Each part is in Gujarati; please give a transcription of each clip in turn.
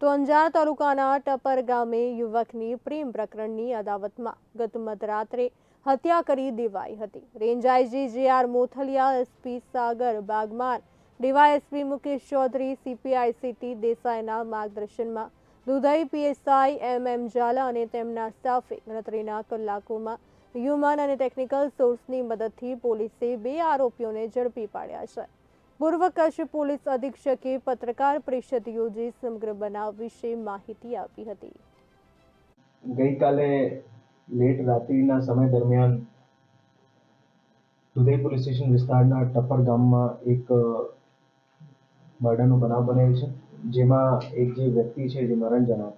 તો અંજાર તાલુકાના ટપર ગામે યુવકની પ્રેમ પ્રકરણની અદાવતમાં ગત મધરાત્રે હત્યા કરી દેવાઈ હતી. Range IG J R Mothaliya, SP Sagar Bagmar, DYSP Mukesh Chaudhary, CPI CT દેસાઈના માર્ગદર્શનમાં Dudhai PSI M M Jhala અને તેમના સ્ટાફે ગણતરીના કલાકોમાં હ્યુમન અને ટેકનિકલ સોર્સની મદદથી પોલીસે બે આરોપીઓને ઝડપી પાડ્યા છે. પૂર્વ કચ્છ પોલીસ અધિક્ષકે પત્રકાર પરિષદ યોજી સમગ્ર બનાવ વિશે માહિતી આપી હતી. ગઈકાલે લેટ રાત્રિના સમય દરમિયાન દુધઈ પોલીસ સ્ટેશન વિસ્તારના ટપ્પર ગામમાં એક મર્ડરનો બનાવ બનેલ છે. જેમાં એક જે વ્યક્તિ છે જે મરણ જનાર,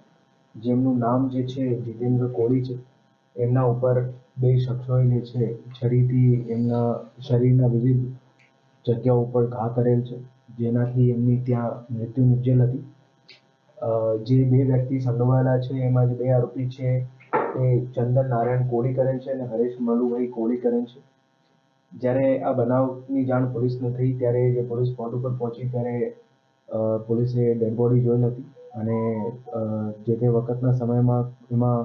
જેમનું નામ જે છે જીતેન્દ્ર કોળી છે, એમના ઉપર બે શખ્સોએ જે છે, છરીથી એમના શરીરના વિવિધ જગ્યાઓ ઉપર ઘા કરેલ છે. જેનાથી એમની ત્યાં મૃત્યુ નિપજેલ હતી. જે બે વ્યક્તિ સંડોવાયેલા છે, એમાં જે બે આરોપી છે. તે ચંદન નારાયણ કોળી કરેલ છે અને હરેશ મલુભાઈ કોળી કરેલ છે. જ્યારે આ બનાવની જાણ પોલીસને થઈ, ત્યારે જે પોલીસ સ્પોટ ઉપર પહોંચી, ત્યારે પોલીસે ડેડ બોડી જોઈ હતી. અને જે તે વખતના સમયમાં એમાં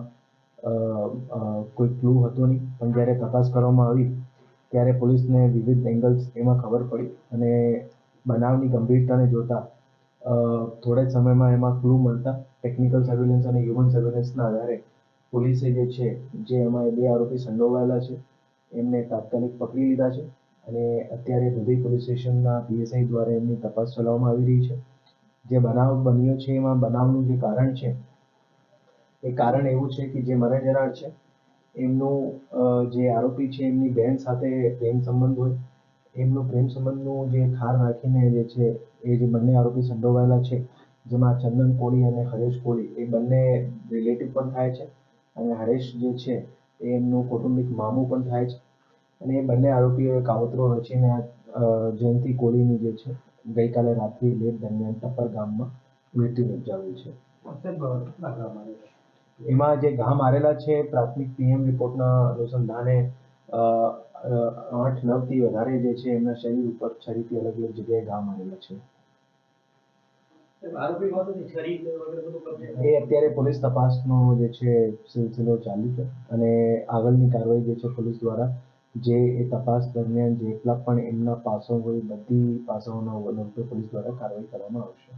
કોઈ ક્લુ હતો નહીં. પણ જ્યારે તપાસ કરવામાં આવી ત્યારે પોલીસને વિવિધ એંગલ્સ એમાં ખબર પડી અને બનાવની ગંભીરતાને જોતા થોડા જ સમયમાં એમાં ક્લુ મળતા. ટેકનિકલ સર્વેલન્સ અને હ્યુમન સર્વેલન્સના આધારે પોલીસે જે છે, જે એમાં બે આરોપી સંડોવાયેલા છે, એમને તાત્કાલિક પકડી લીધા છે અને અત્યારે દુબઈ પોલીસ સ્ટેશનના પીએસઆઈ દ્વારા એમની તપાસ ચલાવવામાં આવી રહી છે. જે બનાવ બન્યો છે, એમાં બનાવનું જે કારણ છે, એ કારણ એવું છે કે જે મરણ જનાર છે એમનું જે આરોપી છે, એમની બહેન સાથે પ્રેમ સંબંધ હોય. એમનું પ્રેમ સંબંધનું જે ખાર રાખીને જે છે, એ જે બંને આરોપી સંડોવાયેલા છે, જેમાં ચંદન કોળી અને હરેશ કોળી, એ બંને રિલેટિવ પણ થાય છે અને હરેશ જે છે, એ એમનું કૌટુંબિક મામું પણ થાય છે. અને એ બંને આરોપીઓએ કાવતરો રચીને જયંતિ કોળીની જે છે, ગઈકાલે રાત્રિ લેટ દરમિયાન ટપ્પર ગામમાં મૃત્યુ નિપજાવ્યું છે. એમાં જે ઘા મારેલા છે પ્રાથમિક પીએમ રિપોર્ટના અનુસંધાને આઠ નવથી વધારે જે છે એમના શરીર ઉપર છરીથી અલગ અલગ જગ્યાએ ઘા મારેલા છે. એ અત્યારે પોલીસ તપાસનો જે છે સિલસિલો ચાલુ છે અને આગળની કાર્યવાહી જે છે પોલીસ દ્વારા જે એ તપાસ દરમિયાન જેટલા પણ એમના પાસો હોય બધી પાસાઓના અવલંબે પોલીસ દ્વારા કાર્યવાહી કરવામાં આવશે.